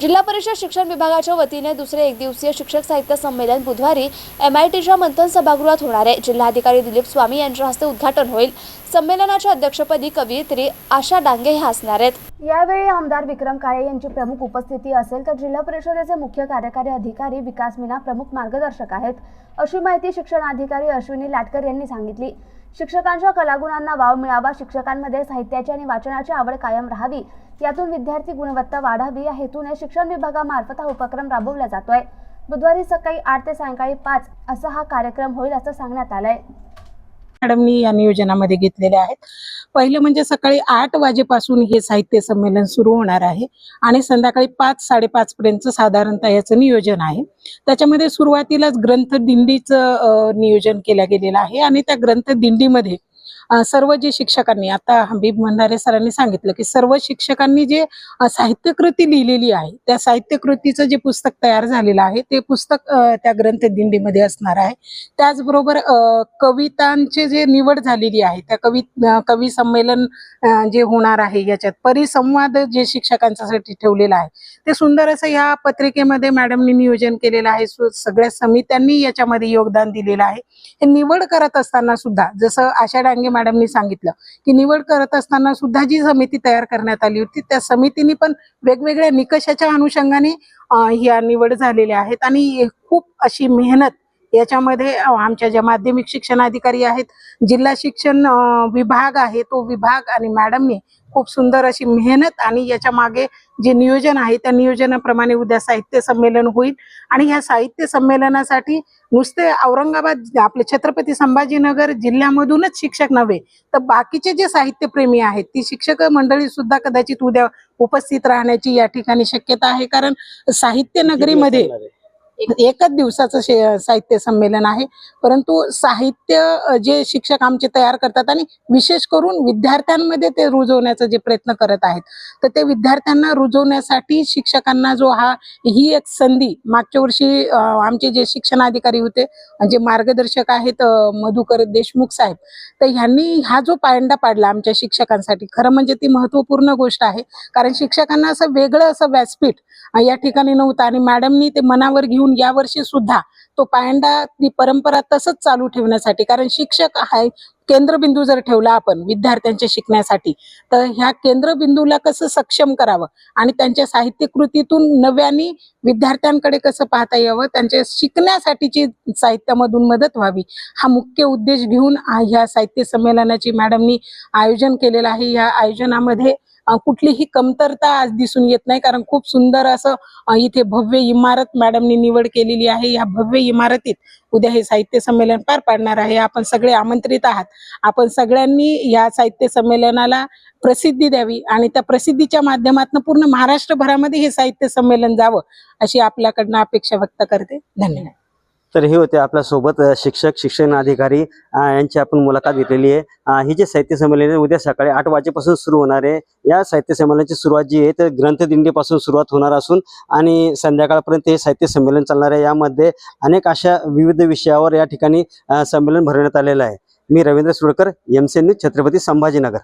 जिल्हा परिषद शिक्षण विभागाच्या वतीने दुसरे एक दिवसीय शिक्षक साहित्य संमेलन बुधवारी एम आय टीच्या मंथन सभागृहात होणार आहे. जिल्हाधिकारी दिलीप स्वामी यांच्या हस्ते उद्घाटन होईल. संमेलनाच्या अध्यक्षपदी कवयित्री आशा डांगे ह्या असणार आहेत. यावेळी आमदार विक्रम काळे यांची प्रमुख उपस्थिती असेल तर जिल्हा परिषदेचे मुख्य कार्यकारी अधिकारी विकास मीना प्रमुख मार्गदर्शक आहेत. अशी माहिती शिक्षणाधिकारी अश्विनी लाटकर यांनी सांगितली. शिक्षकांच्या कलागुणांना वाव मिळावा शिक्षकांमध्ये साहित्याची आणि वाचनाची आवड कायम राहावी यातून विद्यार्थी गुणवत्ता वाढावी या हेतूने शिक्षण विभागामार्फत हा उपक्रम राबवला जातोय. बुधवारी सकाळी आठ ते सायंकाळी पाच असा हा कार्यक्रम होईल असं सांगण्यात आलंय. मॅडमनी या नियोजनामध्ये घेतलेले आहेत. पहिलं म्हणजे सकाळी आठ वाजेपासून हे साहित्य संमेलन सुरू होणार आहे आणि संध्याकाळी पाच साडेपाचपर्यंत साधारणतः याचं नियोजन आहे. त्याच्यामध्ये सुरुवातीलाच ग्रंथदिंडीचं नियोजन केलं गेलेलं आहे आणि त्या ग्रंथदिंडीमध्ये सर्व जे शिक्षकांनी आता हबीब भंडारे सरांनी सांगितलं की सर्व शिक्षकांनी जे साहित्यकृती लिहिलेली आहे त्या साहित्यकृतीचं जे पुस्तक तयार झालेलं आहे ते पुस्तक त्या ग्रंथ दिंडीमध्ये असणार आहे. त्याचबरोबर कवितांचे जे निवड झालेली आहे त्या कवी कवी संमेलन जे होणार आहे याच्यात परिसंवाद जे शिक्षकांच्यासाठी ठेवलेला आहे ते सुंदर असं ह्या पत्रिकेमध्ये मॅडमनी नियोजन केलेलं आहे सगळ्या समित्यांनी याच्यामध्ये योगदान दिलेलं आहे. हे निवड करत असताना सुद्धा जसं आषाढा डांगे मॅडमनी सांगितलं की निवड करत असताना सुद्धा जी समिती तयार करण्यात आली होती त्या समितीने पण वेगवेगळ्या निकषाच्या अनुषंगाने ह्या निवड झालेल्या आहेत. आणि खूप अशी मेहनत याच्यामध्ये आमच्या ज्या माध्यमिक शिक्षण अधिकारी आहेत जिल्हा शिक्षण विभाग आहे तो विभाग आणि मॅडमने खूप सुंदर अशी मेहनत आणि याच्या मागे जे नियोजन आहे त्या नियोजनाप्रमाणे उद्या साहित्य संमेलन होईल. आणि ह्या साहित्य संमेलनासाठी नुसते औरंगाबाद आपले छत्रपती संभाजीनगर जिल्ह्यामधूनच शिक्षक नव्हे तर बाकीचे जे साहित्यप्रेमी आहेत ती शिक्षक मंडळी सुद्धा कदाचित उद्या उपस्थित राहण्याची या ठिकाणी शक्यता आहे. कारण साहित्य नगरीमध्ये एकच दिवसाचं साहित्य संमेलन आहे. परंतु साहित्य जे शिक्षक आमचे तयार करतात आणि विशेष करून विद्यार्थ्यांमध्ये ते रुजवण्याचा जे प्रयत्न करत आहेत तर ते विद्यार्थ्यांना रुजवण्यासाठी शिक्षकांना जो हा ही एक संधी मागच्या वर्षी आमचे जे शिक्षणाधिकारी होते जे मार्गदर्शक आहेत मधुकर देशमुख साहेब तर ह्यांनी हा जो पायंडा पाडला आमच्या शिक्षकांसाठी खरं म्हणजे ती महत्त्वपूर्ण गोष्ट आहे. कारण शिक्षकांना असं वेगळं असं व्यासपीठ या ठिकाणी नव्हतं आणि मॅडमनी ते मनावर घेऊन यावर्षी सुद्धा तो पायंडा ती परंपरा तसंच चालू ठेवण्यासाठी कारण शिक्षक हा केंद्रबिंदू जर ठेवला आपण विद्यार्थ्यांच्या शिकण्यासाठी तर ह्या केंद्रबिंदूला कसं सक्षम करावं? आणि त्यांच्या साहित्यकृतीतून नव्याने विद्यार्थ्यांकडे कसं पाहता यावं? त्यांच्या शिकण्यासाठीची साहित्यामधून मदत व्हावी हा मुख्य उद्देश घेऊन ह्या साहित्य संमेलनाची मॅडमनी आयोजन केलेलं आहे. या आयोजनामध्ये कुठलीही कमतरता आज दिसून येत नाही कारण खूप सुंदर असं इथे भव्य इमारत मॅडमनी निवड केलेली आहे. या भव्य इमारतीत उद्या हे साहित्य संमेलन पार पाडणार आहे. आपण सगळे आमंत्रित आहात. आपण सगळ्यांनी या साहित्य संमेलनाला प्रसिद्धी द्यावी आणि त्या प्रसिद्धीच्या माध्यमातून पूर्ण महाराष्ट्रभरामध्ये हे साहित्य संमेलन जावं अशी आपल्याकडनं अपेक्षा व्यक्त करते. धन्यवाद. तर हे होते आपल्यासोबत शिक्षक शिक्षण अधिकारी यांची आपण मुलाखत घेतलेली आहे. ही जे साहित्य संमेलन आहे उद्या सकाळी आठ वाजेपासून सुरू होणार आहे. या साहित्य संमेलनाची सुरुवात जी आहे तर ग्रंथदिंडीपासून सुरुवात होणार असून आणि संध्याकाळपर्यंत हे साहित्य संमेलन चालणार आहे. यामध्ये अनेक अशा विविध विषयावर या ठिकाणी संमेलन भरवण्यात आलेलं आहे. मी रवींद्र सुडकर एम न्यूज छत्रपती संभाजीनगर.